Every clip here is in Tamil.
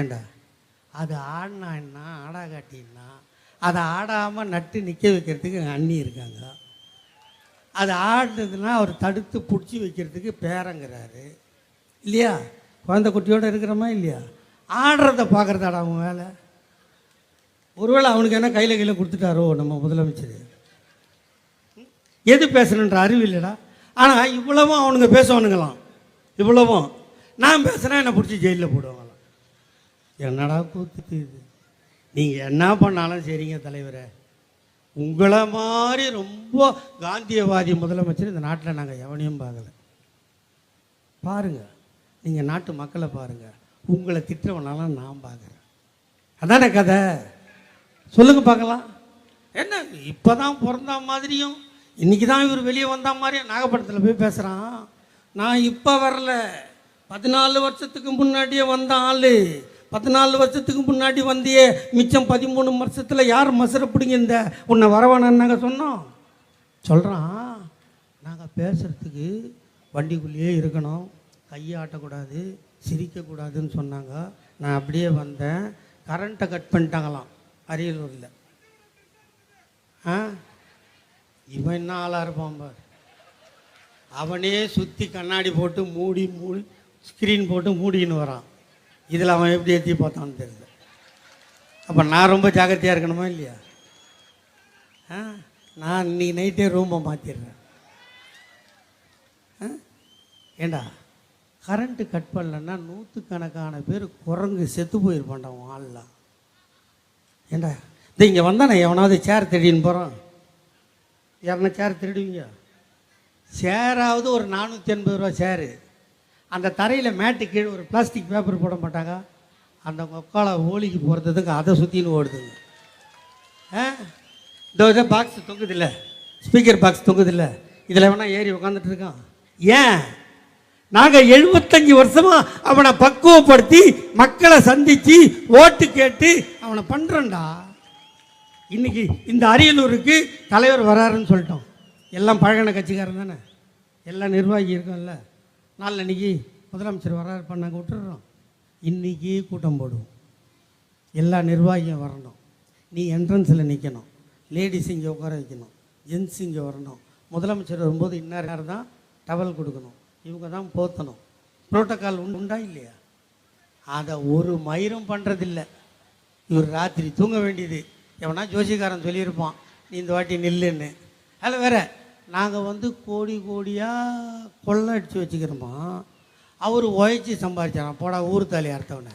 ஏண்டா? அது ஆடினா என்ன ஆடா காட்டினா அதை ஆடாமல் நட்டு நிற்க வைக்கிறதுக்கு எங்கள் அண்ணி இருக்காங்க. அது ஆடுனதுன்னா அவர் தடுத்து பிடிச்சி வைக்கிறதுக்கு பேரங்கிறாரு. இல்லையா? குழந்தை குட்டியோடு இருக்கிறோமா இல்லையா? ஆடுறத பார்க்குறதாடா அவன் வேலை. ஒருவேளை அவனுக்கு என்ன கையில் கையில் கொடுத்துட்டாரோ நம்ம முதலமைச்சர். எது பேசணுன்ற அறிவு இல்லைடா. ஆனால் இவ்வளவும் அவனுங்க பேசுவானுங்களாம். இவ்வளவும். நான் பேசுனா என்னை பிடிச்சி ஜெயிலில் போடுவாங்க. என்னடா கூத்துக்கு இது? நீங்கள் என்ன பண்ணாலும் சரிங்க தலைவரை. உங்களை மாதிரி ரொம்ப காந்தியவாதி முதலமைச்சர் இந்த நாட்டில் நாங்கள் எவனையும் பார்க்கல. பாருங்க நீங்கள் நாட்டு மக்களை பாருங்க. உங்களை திட்டவனாலும் நான் பார்க்குறேன். அதான கதை? சொல்லுங்க பார்க்கலாம். என்ன இப்போ தான் பிறந்த மாதிரியும் இன்றைக்கி தான் இவர் வெளியே வந்த மாதிரியும் நாகப்பட்டினத்தில் போய் பேசுகிறான் நான் இப்போ வரல. பதினாலு வருஷத்துக்கு முன்னாடியே வந்த ஆள். பதினாலு வருஷத்துக்கு முன்னாடி வந்தியே மிச்சம் பதிமூணு வருஷத்தில் யார் மசர பிடிங்க இந்த? உன்னை வரவானான்னு நாங்கள் சொன்னோம். சொல்கிறான் நாங்கள் பேசுகிறதுக்கு வண்டிக்குள்ளேயே இருக்கணும் கையை ஆட்டக்கூடாது சிரிக்கக்கூடாதுன்னு சொன்னாங்க. நான் அப்படியே வந்தேன். கரண்ட்டை கட் பண்ணிட்டாங்களாம் அரியலூரில். ஆ? இவன் என்ன ஆளாக இருப்பான் பார்? அவனே சுற்றி கண்ணாடி போட்டு மூடி மூடி ஸ்க்ரீன் போட்டு மூடின்னு வரான். இதில் அவன் எப்படி ஏற்றி பார்த்தான்னு தெரியல. அப்போ நான் ரொம்ப ஜாக்கிரதையாக இருக்கணுமா இல்லையா? ஆ? நான் இன்னைக்கு நைட்டே ரூமை மாற்றிடுறேன் ஆ? ஏண்டா? கரண்ட்டு கட் பண்ணலன்னா நூற்றுக்கணக்கான பேர் குரங்கு செத்து போயிருப்பான்டா உன் ஆள்லாம் ஏண்டா? இந்த இங்கே வந்தானே எவனாவது சேர் தேடின்னு போகிறான் யாருன்னா சேர் திருடுவீங்க? சேராவது ஒரு நானூற்றி எண்பது ரூபா சேரு அந்த தரையில் மேட்டு கீழே ஒரு பிளாஸ்டிக் பேப்பர் போட மாட்டாங்க. அந்த மொக்கால ஓலிக்கு போகிறதுக்கு அதை சுற்றின்னு ஓடுதுங்க. ஆ? இந்த இதை பாக்ஸ் தொங்குதில்ல. ஸ்பீக்கர் பாக்ஸ் தொங்குதில்ல. இதில் வேணால் ஏறி உட்காந்துட்டு இருக்கான். ஏன்? நாங்கள் எழுபத்தஞ்சு வருஷமா அவனை பக்குவப்படுத்தி மக்களை சந்தித்து ஓட்டு கேட்டு அவனை பண்ணுறோம்டா இன்னைக்கு இந்த அரியலூருக்கு தலைவர் வராருன்னு சொல்லிட்டோம். எல்லாம் பழகின கட்சிக்காரன் தானே. எல்லாம் நிர்வாகி இருக்கோம்ல. நாளில் முதலமைச்சர் வராரு பண்ணாங்க விட்டுடுறோம். இன்னைக்கு கூட்டம் போடுவோம். எல்லா நிர்வாகியும் வரணும். நீ என்ட்ரன்ஸில் நிற்கணும் லேடிஸ் இங்கே உட்கார வைக்கணும். ஜென்ஸ் இங்கே வரணும். முதலமைச்சர் வரும்போது இன்னார் யார் தான்? டவல் கொடுக்கணும். இவங்க தான் போத்தணும். புரோட்டோக்கால் உண்டு உண்டா இல்லையா? அதை ஒரு மயிரும் பண்ணுறதில்ல இவர் ராத்திரி தூங்க வேண்டியது. எவனா ஜோசிக்காரன் சொல்லியிருப்பான் நீ இந்த வாட்டி நில்லுன்னு. அதில் வேற நாங்கள் வந்து கோடி கோடியாக கொள்ளை அடித்து வச்சுக்கிறோமா? அவர் உழைச்சி சம்பாதிச்சாராம் போடா ஊர் தாலி அறுத்தவனை.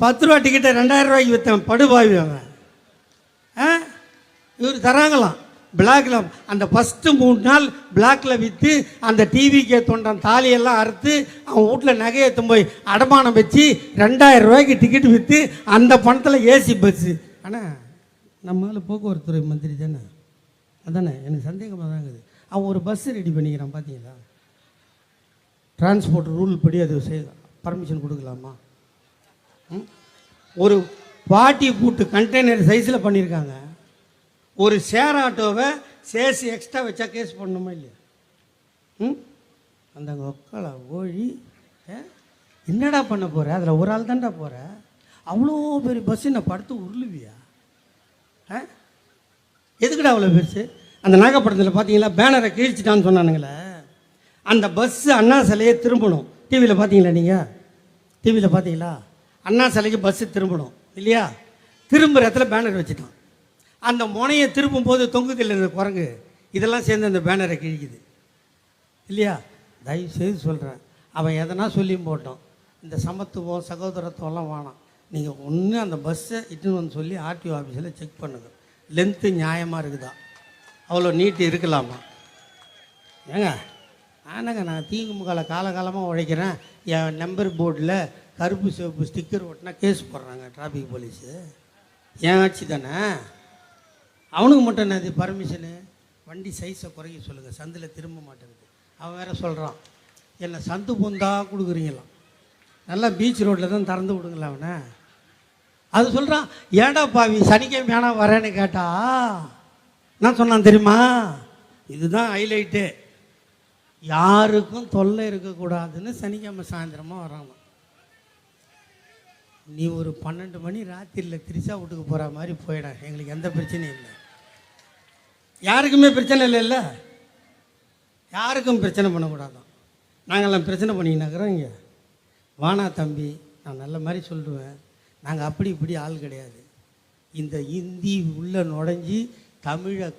பத்து ரூபா டிக்கெட்டை ரெண்டாயிரம் ரூபாய்க்கு விற்றவன் படுபாவி அவன். ஆ? இவர் தராங்களாம். பிளாக்ல அந்த ஃபஸ்ட்டு மூணு நாள் பிளாக்ல விற்று அந்த டிவிக்கே தொண்டன் தாலியெல்லாம் அறுத்து அவன் வீட்டில் நகையை எடுத்துன்னு போய் அடமானம் வச்சு ரெண்டாயிரம் ரூபாய்க்கு டிக்கெட் விற்று அந்த பணத்தில் ஏசி பஸ்ஸு ஆனால் நம்மளால் போக்குவரத்துறை மந்திரி தானே? அதானே? எனக்கு சந்தேகமாக தான் இருக்குது. அவன் ஒரு பஸ் ரெடி பண்ணிக்கிறான் பார்த்தீங்களா டிரான்ஸ்போர்ட் ரூல் படி அது பர்மிஷன் கொடுக்கலாமா? ம்? ஒரு பாட்டி பூட்டு கண்டெய்னர் சைஸில் பண்ணியிருக்காங்க ஒரு ஷேர் ஆட்டோவை சேர்த்து எக்ஸ்ட்ரா வச்சா கேஸ் பண்ணணுமா இல்லையா? ம்? அந்த ஒக்கலை ஓழி என்னடா பண்ண போகிற அதில் ஒரு ஆள் தான்டா போகிற அவ்வளோ பெரிய பஸ்ஸு நான் படுத்து உருளுவியா? ஆ? எதுக்குடா அவ்வளோ பெருசு? அந்த நாகப்பட்டினத்தில் பார்த்தீங்களா பேனரை கிழிச்சிட்டான்னு சொன்னானுங்களே. அந்த பஸ்ஸு அண்ணா சிலையை திரும்பணும். டிவியில் பார்த்தீங்களா நீங்கள் டிவியில் பார்த்தீங்களா அண்ணா சிலைக்கு பஸ்ஸு திரும்பணும். இல்லையா? திரும்புகிற இடத்துல பேனர் வச்சுட்டான். அந்த முனையை திருப்பும் போது தொங்குதில்லை இருந்த குரங்கு இதெல்லாம் சேர்ந்து அந்த பேனரை கிழிக்குது. இல்லையா? தயவு செய்து சொல்கிறேன் அவன் எதனா சொல்லியும் போட்டோம் இந்த சமத்துவம் சகோதரத்துவம்லாம் வேணாம். நீங்கள் ஒன்று அந்த பஸ்ஸை இட்டுன்னு வந்து சொல்லி ஆர்டிஓ ஆஃபீஸில் செக் பண்ணுங்கள் லென்த்து நியாயமாக இருக்குதா? அவ்வளோ நீட்டு இருக்கலாமா? ஏங்க ஆனாங்க நான் திமுகவில் காலகாலமாக உழைக்கிறேன். என் நம்பர் போர்டில் கருப்பு சிவப்பு ஸ்டிக்கர் ஓட்டினா கேஸ் போடுறாங்க டிராஃபிக் போலீஸு என் ஆட்சி தானே? அவனுக்கு மட்டும் என்னது பர்மிஷனு வண்டி சைஸை குறைக்க சொல்லுங்கள் சந்தில் திரும்ப மாட்டேங்குது. அவன் வேற சொல்கிறான் என்னை சந்து பொந்தா கொடுக்குறீங்களாம். நல்லா பீச் ரோட்டில் தான் திறந்து விடுங்களா அவனை. அது சொல்கிறான் ஏடா பாவி சனிக்கிழமை ஏனா வரேன்னு கேட்டா? நான் சொன்னான் தெரியுமா? இதுதான் ஹைலைட்டு யாருக்கும் தொல்லை இருக்கக்கூடாதுன்னு சனிக்கிழமை சாயந்தரமாக வராங்க நீ ஒரு பன்னெண்டு மணி ராத்திரியில் திரிசா வீட்டுக்கு போகிற மாதிரி போயிட. எங்களுக்கு எந்த பிரச்சனையும் இல்லை. யாருக்குமே பிரச்சனை இல்லைல்ல யாருக்கும் பிரச்சனை பண்ணக்கூடாதான். நாங்கள்லாம் பிரச்சனை பண்ணிக்கினாக்கிறோம் இங்கே. வானா தம்பி நான் நல்ல மாதிரி சொல்லுவேன். நாங்கள் அப்படி இப்படி ஆள் கிடையாது. இந்த இந்தி உள்ளே நுழைஞ்சி தமிழை காப்